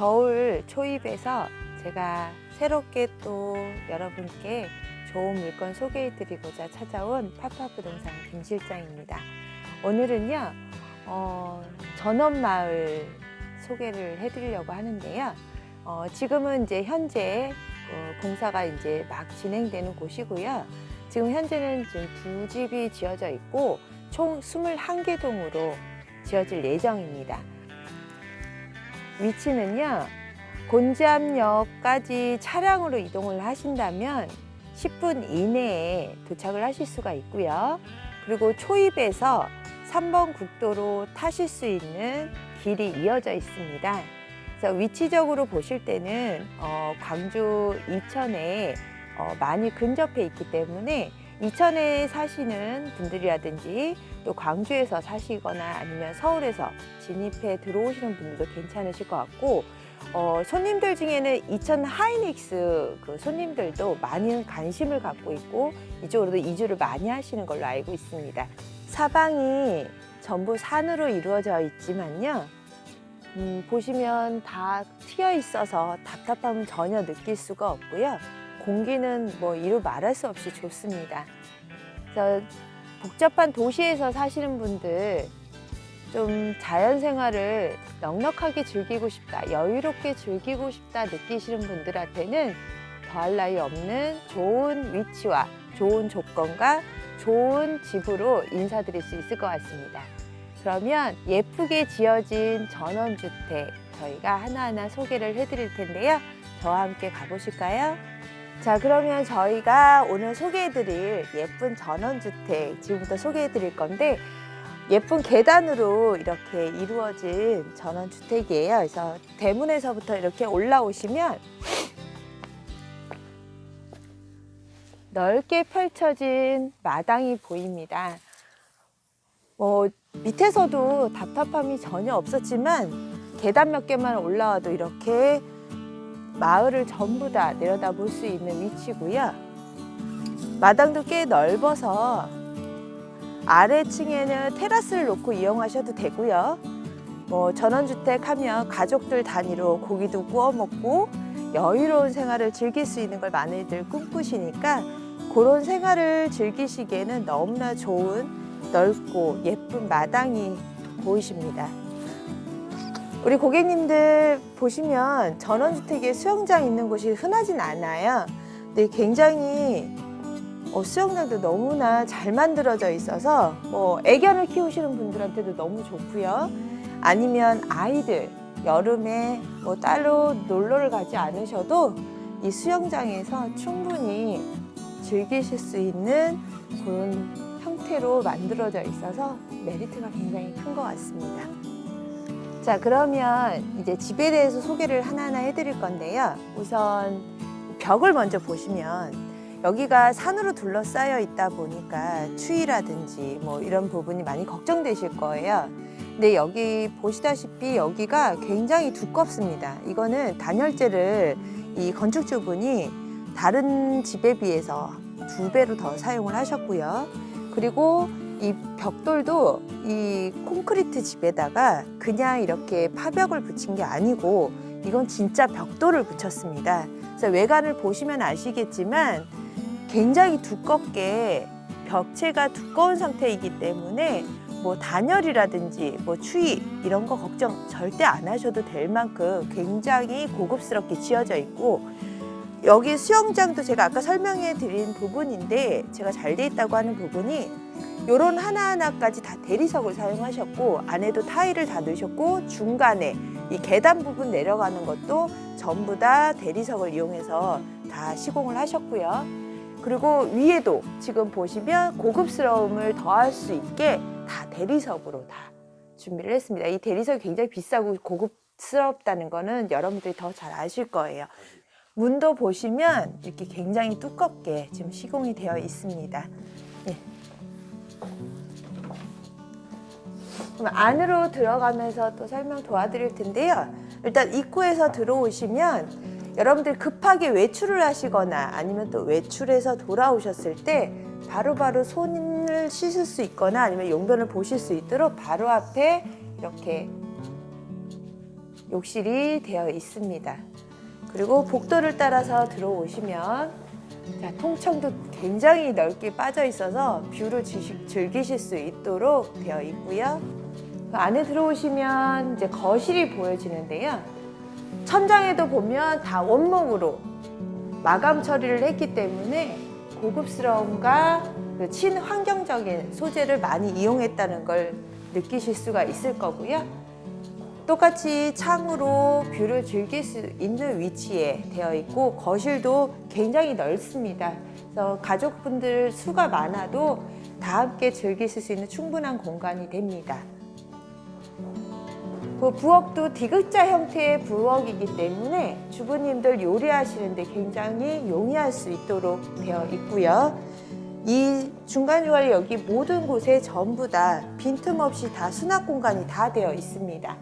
겨울 초입에서 제가 새롭게 또 여러분께 좋은 물건 소개해 드리고자 찾아온 파파부동산 김 실장입니다. 오늘은요, 어, 전원마을 소개를 해 드리려고 하는데요. 어, 지금은 이제 현재 어, 공사가 이제 막 진행되는 곳이고요. 지금 현재는 지금 두 집이 지어져 있고 총 21개 동으로 지어질 예정입니다. 위치는요, 곤지암역까지 차량으로 이동을 하신다면 10분 이내에 도착을 하실 수가 있고요. 그리고 초입에서 3번 국도로 타실 수 있는 길이 이어져 있습니다. 그래서 위치적으로 보실 때는 어, 광주 이천에 어, 많이 근접해 있기 때문에 이천에 사시는 분들이라든지 또 광주에서 사시거나 아니면 서울에서 진입해 들어오시는 분들도 괜찮으실 것 같고 어, 손님들 중에는 이천 하이닉스 그 손님들도 많은 관심을 갖고 있고 이쪽으로도 이주를 많이 하시는 걸로 알고 있습니다. 사방이 전부 산으로 이루어져 있지만요. 음, 보시면 다 트여 있어서 답답함은 전혀 느낄 수가 없고요. 공기는 뭐 이루 말할 수 없이 좋습니다. 그래서 복잡한 도시에서 사시는 분들 좀 자연 생활을 넉넉하게 즐기고 싶다, 여유롭게 즐기고 싶다 느끼시는 분들한테는 더할 나위 없는 좋은 위치와 좋은 조건과 좋은 집으로 인사드릴 수 있을 것 같습니다. 그러면 예쁘게 지어진 전원주택 저희가 하나하나 소개를 해드릴 텐데요. 저와 함께 가보실까요? 자, 그러면 저희가 오늘 소개해드릴 예쁜 전원주택 지금부터 해드릴 건데 예쁜 계단으로 이렇게 이루어진 전원주택이에요. 그래서 대문에서부터 이렇게 올라오시면 넓게 펼쳐진 마당이 보입니다. 뭐 밑에서도 답답함이 전혀 없었지만 계단 몇 개만 올라와도 이렇게 마을을 전부 다 내려다 볼 수 있는 위치고요. 마당도 꽤 넓어서 아래층에는 테라스를 놓고 이용하셔도 되고요. 뭐 전원주택 하면 가족들 단위로 고기도 구워 먹고 여유로운 생활을 즐길 수 있는 걸 많이들 꿈꾸시니까 그런 생활을 즐기시기에는 너무나 좋은 넓고 예쁜 마당이 보이십니다. 우리 고객님들 보시면 전원주택에 수영장 있는 곳이 흔하진 않아요. 근데 굉장히 어, 수영장도 너무나 잘 만들어져 있어서 뭐 애견을 키우시는 분들한테도 너무 좋고요. 아니면 아이들 여름에 뭐 따로 놀러를 가지 않으셔도 이 수영장에서 충분히 즐기실 수 있는 그런 형태로 만들어져 있어서 메리트가 굉장히 큰 것 같습니다. 자, 그러면 이제 집에 대해서 소개를 하나하나 해드릴 건데요. 우선 벽을 먼저 보시면 여기가 산으로 둘러싸여 있다 보니까 추위라든지 뭐 이런 부분이 많이 걱정되실 거예요. 근데 여기 보시다시피 여기가 굉장히 두껍습니다. 이거는 단열재를 이 건축주분이 다른 집에 비해서 두 배로 더 사용을 하셨고요. 그리고 이 벽돌도 이 콘크리트 집에다가 그냥 이렇게 파벽을 붙인 게 아니고 이건 진짜 벽돌을 붙였습니다. 그래서 외관을 보시면 아시겠지만 굉장히 두껍게 벽체가 두꺼운 상태이기 때문에 뭐 단열이라든지 뭐 추위 이런 거 걱정 절대 안 하셔도 될 만큼 굉장히 고급스럽게 지어져 있고 여기 수영장도 제가 아까 설명해 드린 부분인데 제가 잘 돼 있다고 하는 부분이 요런 하나하나까지 다 대리석을 사용하셨고 안에도 타일을 다 넣으셨고 중간에 이 계단 부분 내려가는 것도 전부 다 대리석을 이용해서 다 시공을 하셨고요. 그리고 위에도 지금 보시면 고급스러움을 더할 수 있게 다 대리석으로 다 준비를 했습니다. 이 대리석이 굉장히 비싸고 고급스럽다는 거는 여러분들이 더 잘 아실 거예요. 문도 보시면 이렇게 굉장히 두껍게 지금 시공이 되어 있습니다. 예. 그럼 안으로 들어가면서 또 설명 도와드릴 텐데요. 일단 입구에서 들어오시면 여러분들 급하게 외출을 하시거나 아니면 또 외출해서 돌아오셨을 때 바로 바로 손을 씻을 수 있거나 아니면 용변을 보실 수 있도록 바로 앞에 이렇게 욕실이 되어 있습니다. 그리고 복도를 따라서 들어오시면 자, 통창도 굉장히 넓게 빠져 있어서 뷰를 즐기실 수 있도록 되어 있고요. 그 안에 들어오시면 이제 거실이 보여지는데요. 천장에도 보면 다 원목으로 마감 처리를 했기 때문에 고급스러움과 그 친환경적인 소재를 많이 이용했다는 걸 느끼실 수가 있을 거고요. 똑같이 창으로 뷰를 즐길 수 있는 위치에 되어 있고 거실도 굉장히 넓습니다. 그래서 가족분들 수가 많아도 다 함께 즐기실 수 있는 충분한 공간이 됩니다. 그 부엌도 디귿자 형태의 부엌이기 때문에 주부님들 요리하시는데 굉장히 용이할 수 있도록 되어 있고요. 이 중간중간 여기 모든 곳에 전부 다 빈틈없이 다 수납 공간이 다 되어 있습니다.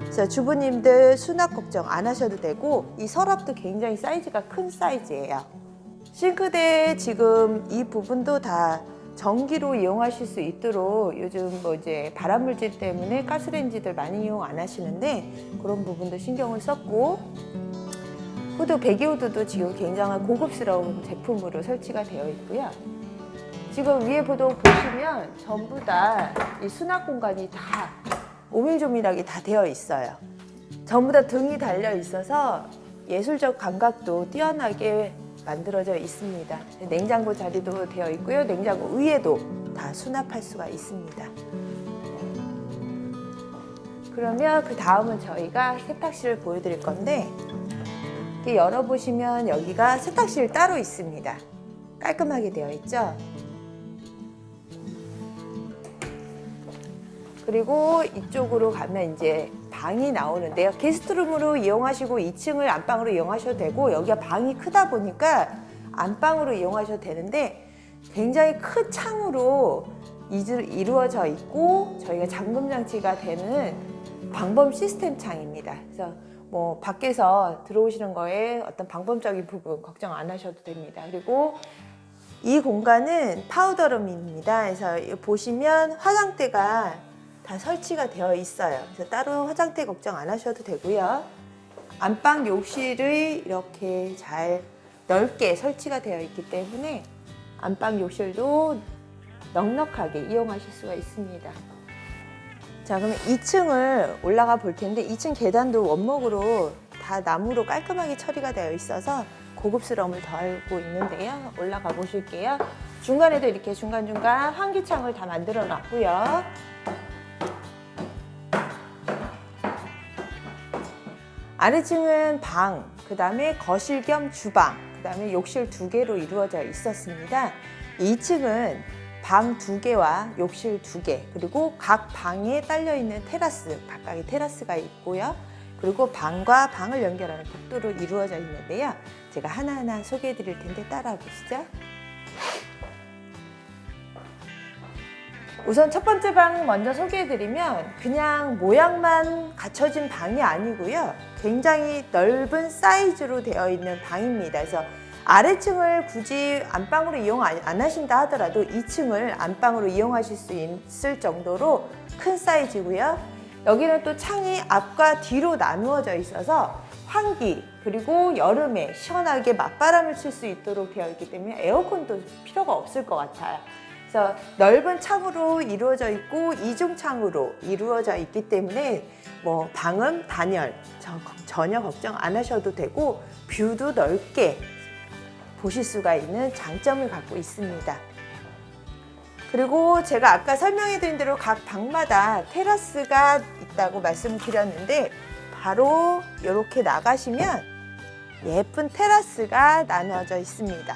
그래서 주부님들 수납 걱정 안 하셔도 되고 이 서랍도 굉장히 사이즈가 큰 사이즈예요. 싱크대 지금 이 부분도 다 전기로 이용하실 수 있도록 요즘 뭐 이제 발암물질 때문에 가스레인지들 많이 이용 안 하시는데 그런 부분도 신경을 썼고 후드 배기후드도 지금 굉장히 고급스러운 제품으로 설치가 되어 있고요. 지금 위에 보도 보시면 전부 다 이 수납 공간이 다 오밀조밀하게 다 되어 있어요. 전부 다 등이 달려 있어서 예술적 감각도 뛰어나게 만들어져 있습니다. 냉장고 자리도 되어 있고요. 냉장고 위에도 다 수납할 수가 있습니다. 그러면 그 다음은 저희가 세탁실을 보여드릴 건데 이렇게 열어보시면 여기가 세탁실 따로 있습니다. 깔끔하게 되어 있죠. 그리고 이쪽으로 가면 이제 방이 나오는데요. 게스트룸으로 이용하시고 2층을 안방으로 이용하셔도 되고 여기가 방이 크다 보니까 안방으로 이용하셔도 되는데 굉장히 큰 창으로 이루어져 있고 저희가 잠금 장치가 되는 방범 시스템 창입니다. 그래서 뭐 밖에서 들어오시는 거에 어떤 방범적인 부분 걱정 안 하셔도 됩니다. 그리고 이 공간은 파우더룸입니다. 그래서 보시면 화장대가 다 설치가 되어 있어요. 그래서 따로 화장대 걱정 안 하셔도 되고요. 안방 욕실이 이렇게 잘 넓게 설치가 되어 있기 때문에 안방 욕실도 넉넉하게 이용하실 수가 있습니다. 자, 그러면 2층을 올라가 볼 텐데 2층 계단도 원목으로 다 나무로 깔끔하게 처리가 되어 있어서 고급스러움을 더하고 있는데요. 올라가 보실게요. 중간에도 이렇게 중간중간 환기창을 다 만들어 놨고요. 아래층은 방, 그 다음에 거실 겸 주방, 그 다음에 욕실 두 개로 이루어져 있었습니다. 2층은 방 두 개와 욕실 두 개, 그리고 각 방에 딸려 있는 테라스, 각각의 테라스가 있고요. 그리고 방과 방을 연결하는 복도로 이루어져 있는데요. 제가 하나하나 소개해 드릴 텐데 따라와 보시죠. 우선 첫 번째 방 먼저 소개해드리면 그냥 모양만 갖춰진 방이 아니고요. 굉장히 넓은 사이즈로 되어 있는 방입니다. 그래서 아래층을 굳이 안방으로 이용 안안 하신다 하더라도 2층을 안방으로 이용하실 수 있을 정도로 큰 사이즈고요. 여기는 또 창이 앞과 뒤로 나누어져 있어서 환기 그리고 여름에 시원하게 맞바람을 칠 수 있도록 되어 있기 때문에 에어컨도 필요가 없을 것 같아요. 그래서 넓은 창으로 이루어져 있고 이중 창으로 이루어져 있기 때문에 뭐 방음 단열 저- 전혀 걱정 안 하셔도 되고 뷰도 넓게 보실 수가 있는 장점을 갖고 있습니다. 그리고 제가 아까 설명해 드린 대로 각 방마다 테라스가 있다고 말씀드렸는데 바로 이렇게 나가시면 예쁜 테라스가 나누어져 있습니다.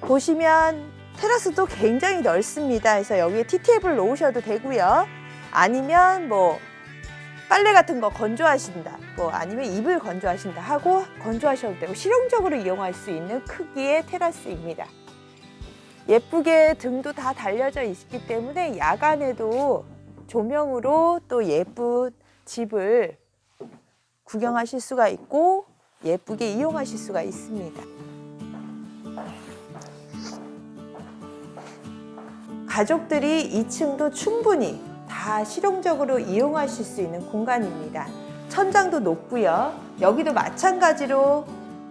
보시면 테라스도 굉장히 넓습니다. 그래서 여기에 티테이블 놓으셔도 되고요. 아니면 뭐 빨래 같은 거 건조하신다. 뭐 아니면 이불 건조하신다 하고 건조하셔도 되고 실용적으로 이용할 수 있는 크기의 테라스입니다. 예쁘게 등도 다 달려져 있기 때문에 야간에도 조명으로 또 예쁜 집을 구경하실 수가 있고 예쁘게 이용하실 수가 있습니다. 가족들이 2층도 충분히 다다 실용적으로 이용하실 수 있는 공간입니다. 천장도 높고요. 여기도 마찬가지로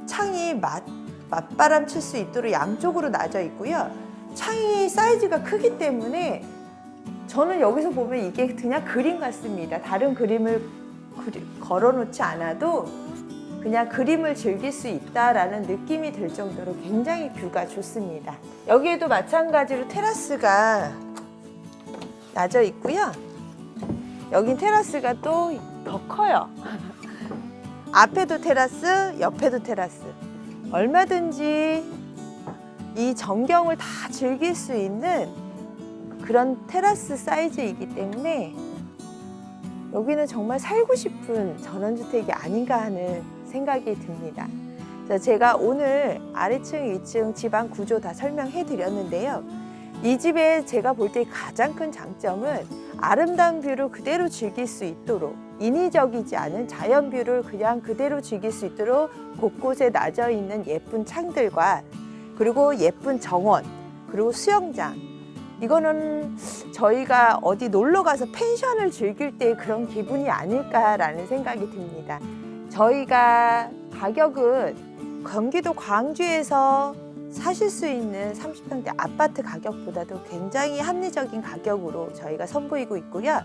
창이 맞, 맞바람 칠 수 있도록 양쪽으로 나져 있고요. 창이 사이즈가 크기 때문에 저는 여기서 보면 이게 그냥 그림 같습니다. 다른 그림을 걸어놓지 않아도 그냥 그림을 즐길 수 있다라는 느낌이 들 정도로 굉장히 뷰가 좋습니다. 여기에도 마찬가지로 테라스가 나져 있고요. 여긴 테라스가 또 더 커요. 앞에도 테라스, 옆에도 테라스. 얼마든지 이 전경을 다 즐길 수 있는 그런 테라스 사이즈이기 때문에 여기는 정말 살고 싶은 전원주택이 아닌가 하는 생각이 듭니다. 자, 제가 오늘 아래층, 위층 집안 구조 다 설명해 드렸는데요. 이 집에 제가 볼 때 가장 큰 장점은 아름다운 뷰를 그대로 즐길 수 있도록 인위적이지 않은 자연 뷰를 그냥 그대로 즐길 수 있도록 곳곳에 나져 있는 예쁜 창들과 그리고 예쁜 정원 그리고 수영장 이거는 저희가 어디 놀러 가서 펜션을 즐길 때 그런 기분이 아닐까라는 생각이 듭니다. 저희가 가격은 경기도 광주에서 사실 수 있는 30평대 아파트 가격보다도 굉장히 합리적인 가격으로 저희가 선보이고 있고요.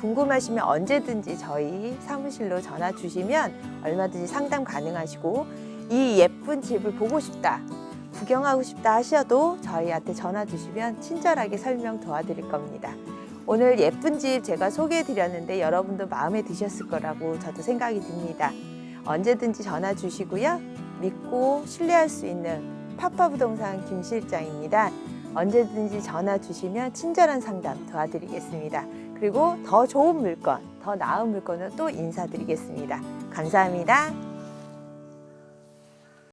궁금하시면 언제든지 저희 사무실로 전화 주시면 얼마든지 상담 가능하시고 이 예쁜 집을 보고 싶다. 구경하고 싶다 하셔도 저희한테 전화 주시면 친절하게 설명 도와드릴 겁니다. 오늘 예쁜 집 제가 소개해 드렸는데 여러분도 마음에 드셨을 거라고 저도 생각이 듭니다. 언제든지 전화 주시고요. 믿고 신뢰할 수 있는 파파 부동산 김 실장입니다. 언제든지 전화 주시면 친절한 상담 도와드리겠습니다. 그리고 더 좋은 물건, 더 나은 물건을 또 인사드리겠습니다. 감사합니다.